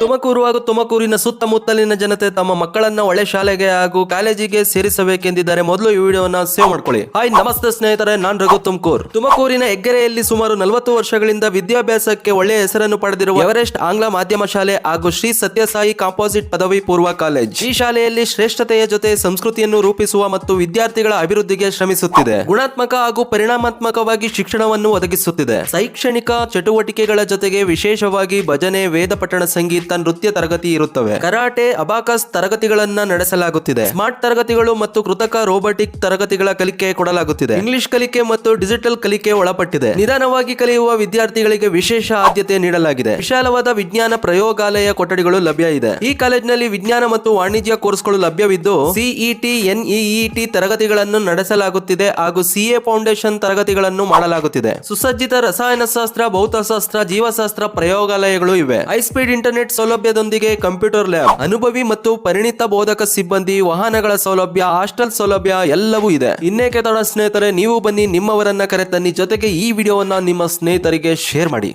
ತುಮಕೂರು ಹಾಗೂ ತುಮಕೂರಿನ ಸುತ್ತಮುತ್ತಲಿನ ಜನತೆ ತಮ್ಮ ಮಕ್ಕಳನ್ನ ಒಳ್ಳೆ ಶಾಲೆಗೆ ಹಾಗೂ ಕಾಲೇಜಿಗೆ ಸೇರಿಸಬೇಕೆಂದಿದ್ದಾರೆ ಮೊದಲು ಈ ವಿಡಿಯೋನ ಸೇವ್ ಮಾಡ್ಕೊಳ್ಳಿ. ಹಾಯ್ ನಮಸ್ತೆ ಸ್ನೇಹಿತರೆ ನಾನ್ ರಘು ತುಮಕೂರ್. ತುಮಕೂರಿನ ಹೆಗ್ಗೆರೆಯಲ್ಲಿ ಸುಮಾರು ನಲವತ್ತು ವರ್ಷಗಳಿಂದ ವಿದ್ಯಾಭ್ಯಾಸಕ್ಕೆ ಒಳ್ಳೆಯ ಹೆಸರನ್ನು ಪಡೆದಿರುವ ಎವರೆಸ್ಟ್ ಆಂಗ್ಲ ಮಾಧ್ಯಮ ಶಾಲೆ ಹಾಗೂ ಶ್ರೀ ಸತ್ಯಸಾಯಿ ಕಾಂಪೋಸಿಟ್ ಪದವಿ ಪೂರ್ವ ಕಾಲೇಜ್. ಈ ಶಾಲೆಯಲ್ಲಿ ಶ್ರೇಷ್ಠತೆಯ ಜೊತೆ ಸಂಸ್ಕೃತಿಯನ್ನು ರೂಪಿಸುವ ಮತ್ತು ವಿದ್ಯಾರ್ಥಿಗಳ ಅಭಿವೃದ್ಧಿಗೆ ಶ್ರಮಿಸುತ್ತಿದೆ. ಗುಣಾತ್ಮಕ ಹಾಗೂ ಪರಿಣಾಮಾತ್ಮಕವಾಗಿ ಶಿಕ್ಷಣವನ್ನು ಒದಗಿಸುತ್ತಿದೆ. ಶೈಕ್ಷಣಿಕ ಚಟುವಟಿಕೆಗಳ ಜೊತೆಗೆ ವಿಶೇಷವಾಗಿ ಭಜನೆ ವೇದ ಪಠಣ ಸಂಗೀತ ನೃತ್ಯ ತರಗತಿ ಇರುತ್ತವೆ. ಕರಾಟೆ, ಅಬಾಕಸ್ ತರಗತಿಗಳನ್ನ ನಡೆಸಲಾಗುತ್ತಿದೆ. ಸ್ಮಾರ್ಟ್ ತರಗತಿಗಳು ಮತ್ತು ಕೃತಕ ರೋಬೋಟಿಕ್ ತರಗತಿಗಳ ಕಲಿಕೆ ಕೊಡಲಾಗುತ್ತಿದೆ. ಇಂಗ್ಲಿಷ್ ಕಲಿಕೆ ಮತ್ತು ಡಿಜಿಟಲ್ ಕಲಿಕೆ ಒಳಪಟ್ಟಿದೆ. ನಿಧಾನವಾಗಿ ಕಲಿಯುವ ವಿದ್ಯಾರ್ಥಿಗಳಿಗೆ ವಿಶೇಷ ಆದ್ಯತೆ ನೀಡಲಾಗಿದೆ. ವಿಶಾಲವಾದ ವಿಜ್ಞಾನ ಪ್ರಯೋಗಾಲಯ ಕೊಠಡಿಗಳು ಲಭ್ಯ ಇದೆ. ಈ ಕಾಲೇಜಿನಲ್ಲಿ ವಿಜ್ಞಾನ ಮತ್ತು ವಾಣಿಜ್ಯ ಕೋರ್ಸ್ಗಳು ಲಭ್ಯವಿದ್ದು ಸಿಇಟಿ ಎನ್ಇಇಟಿ ತರಗತಿಗಳನ್ನು ನಡೆಸಲಾಗುತ್ತಿದೆ ಹಾಗೂ ಸಿಎ ಫೌಂಡೇಶನ್ ತರಗತಿಗಳನ್ನು ಮಾಡಲಾಗುತ್ತಿದೆ. ಸುಸಜ್ಜಿತ ರಸಾಯನಶಾಸ್ತ್ರ, ಭೌತಶಾಸ್ತ್ರ, ಜೀವಶಾಸ್ತ್ರ ಪ್ರಯೋಗಾಲಯಗಳು ಇವೆ. ಹೈ ಸ್ಪೀಡ್ ಇಂಟರ್ನೆಟ್ ಸೌಲಭ್ಯದೊಂದಿಗೆ ಕಂಪ್ಯೂಟರ್ ಲ್ಯಾಬ್, ಅನುಭವಿ ಮತ್ತು ಪರಿಣಿತ ಬೋಧಕ ಸಿಬ್ಬಂದಿ, ವಾಹನಗಳ ಸೌಲಭ್ಯ, ಹಾಸ್ಟೆಲ್ ಸೌಲಭ್ಯ ಎಲ್ಲವೂ ಇದೆ. ಇನ್ನೇಕೆ ತಡ ಸ್ನೇಹಿತರೆ, ನೀವು ಬನ್ನಿ ನಿಮ್ಮವರನ್ನ ಕರೆತನ್ನಿ. ಜೊತೆಗೆ ಈ ವಿಡಿಯೋವನ್ನ ನಿಮ್ಮ ಸ್ನೇಹಿತರಿಗೆ ಶೇರ್ ಮಾಡಿ.